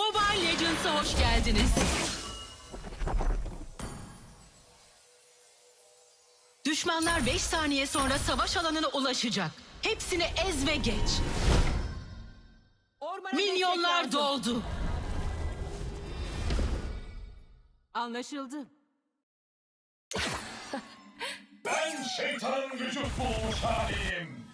Mobile Legends'a hoş geldiniz. Düşmanlar 5 saniye sonra savaş alanına ulaşacak. Hepsini ez ve geç. Ormana Milyonlar doldu. Anlaşıldı. Ben şeytanın vücut bulmuş haliyim.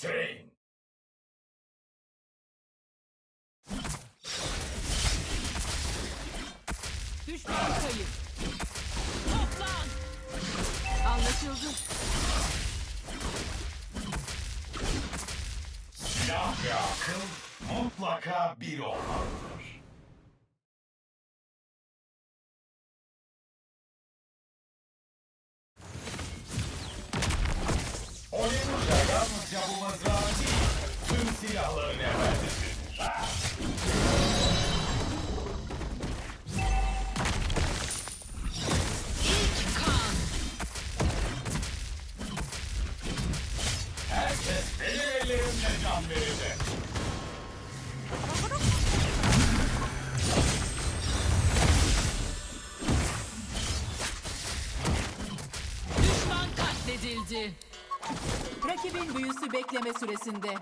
Titreyin. Düşman kayıp. Toplan. Anlaşıldı. Silah ve akıl mutlaka bir olmalıdır. Silahların efendisidir. Ha! İlk kan. Herkes benim ellerimle can verecek. Düşman katledildi. Rakibin büyüsü bekleme süresinde.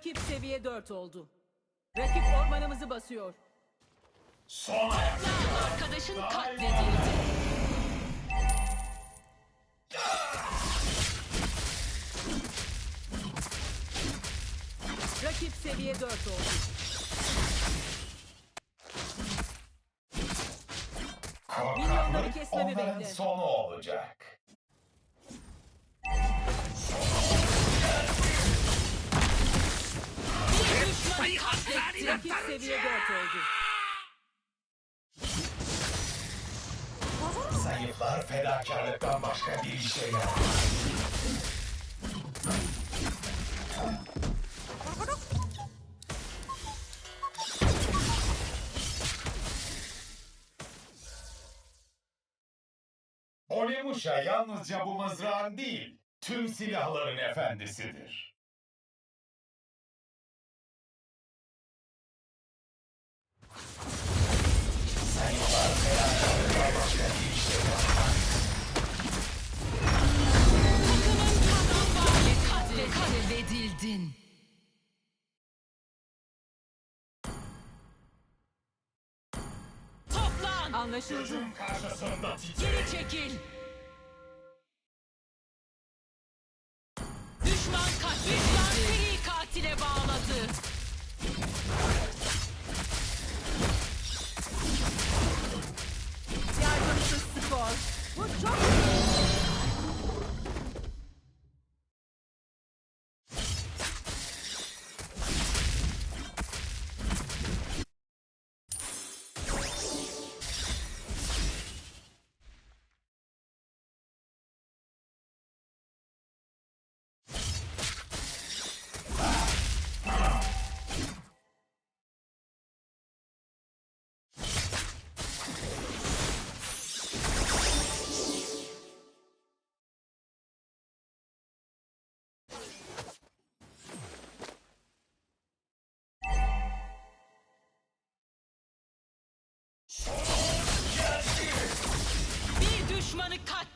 Rakip seviye 4 oldu. Rakip ormanımızı basıyor. Son arkadaşın katledildi. Rakip seviye 4 oldu. Milyonları Korkaklık kesmemi onların bekle. sonu olacak. Rakip seviye 4 oldu. Zayıflar fedakarlıktan başka bir işe yaramaz. Onimusha yalnızca bu mızrağın değil, tüm silahların efendisidir. Anlaşıldı. Geri çekil.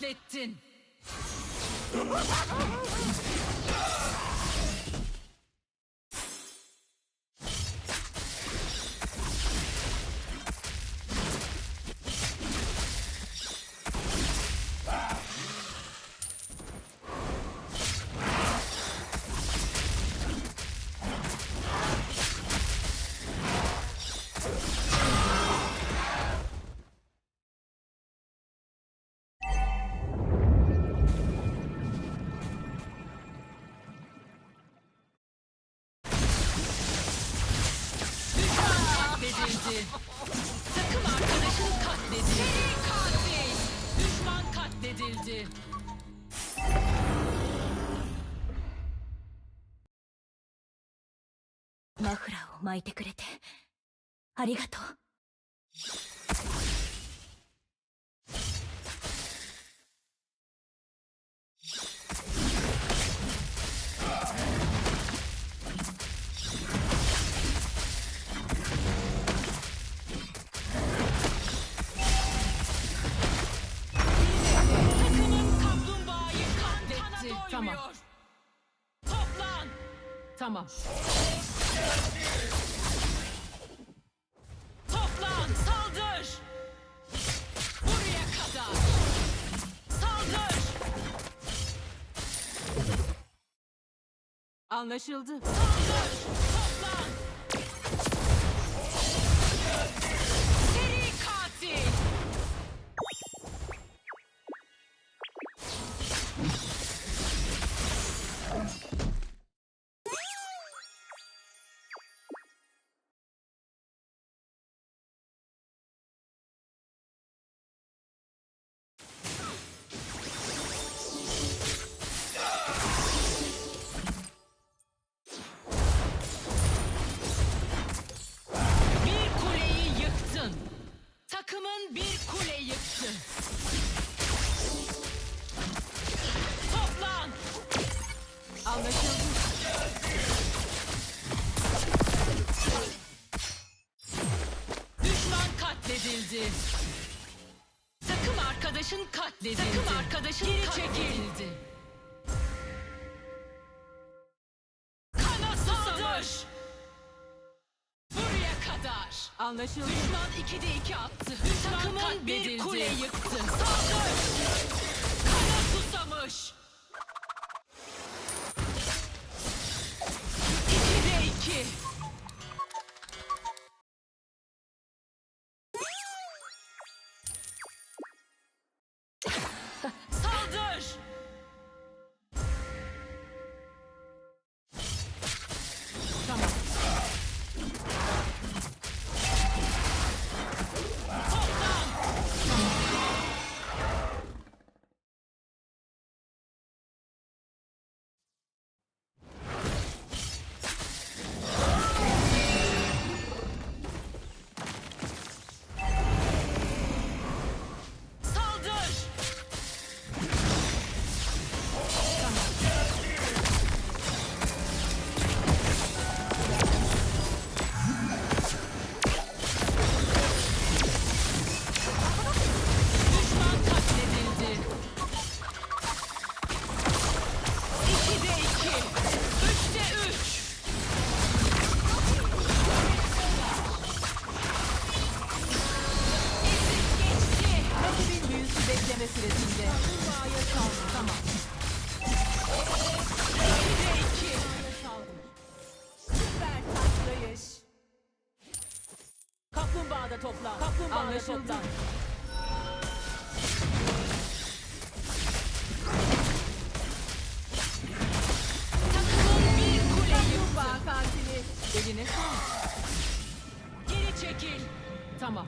Düşmanı マフラーを巻いてくれてありがとう。Tamam. Toplan. Saldır. Buraya kadar. Saldır. Anlaşıldı. Saldır. Toplan. Katledildi. Takım arkadaşın Geri çekildi. Kana saldır. Buraya kadar. Anlaşıldı. Düşman 2'de 2 attı. Takımın bir kule yıktı. Saldır. Kana susamış. Kaplumbağada toplan. Kaplumbağada Anlaşıldı. toplan. Takımın bir kule yıktı. Kaplumbağa katili. Eline sağlık. Geri çekil. Tamam.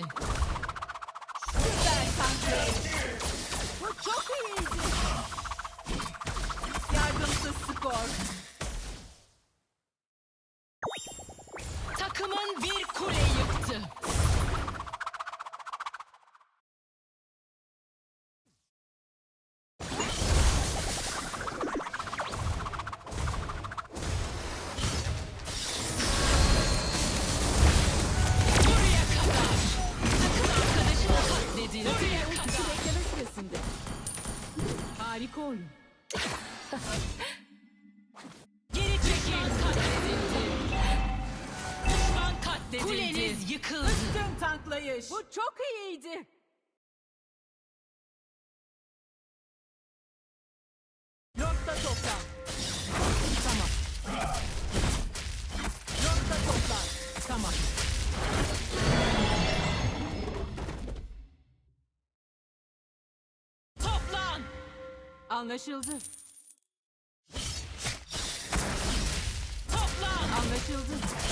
Katledildi. Süper taşlayış. Bu çok iyiydi. Yardımsız skor. alkış. Bu çok iyiydi. Nokta topla. Tamam. Nokta topla. Tamam. Toplan. Anlaşıldı. Toplan. Anlaşıldı.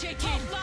chicken.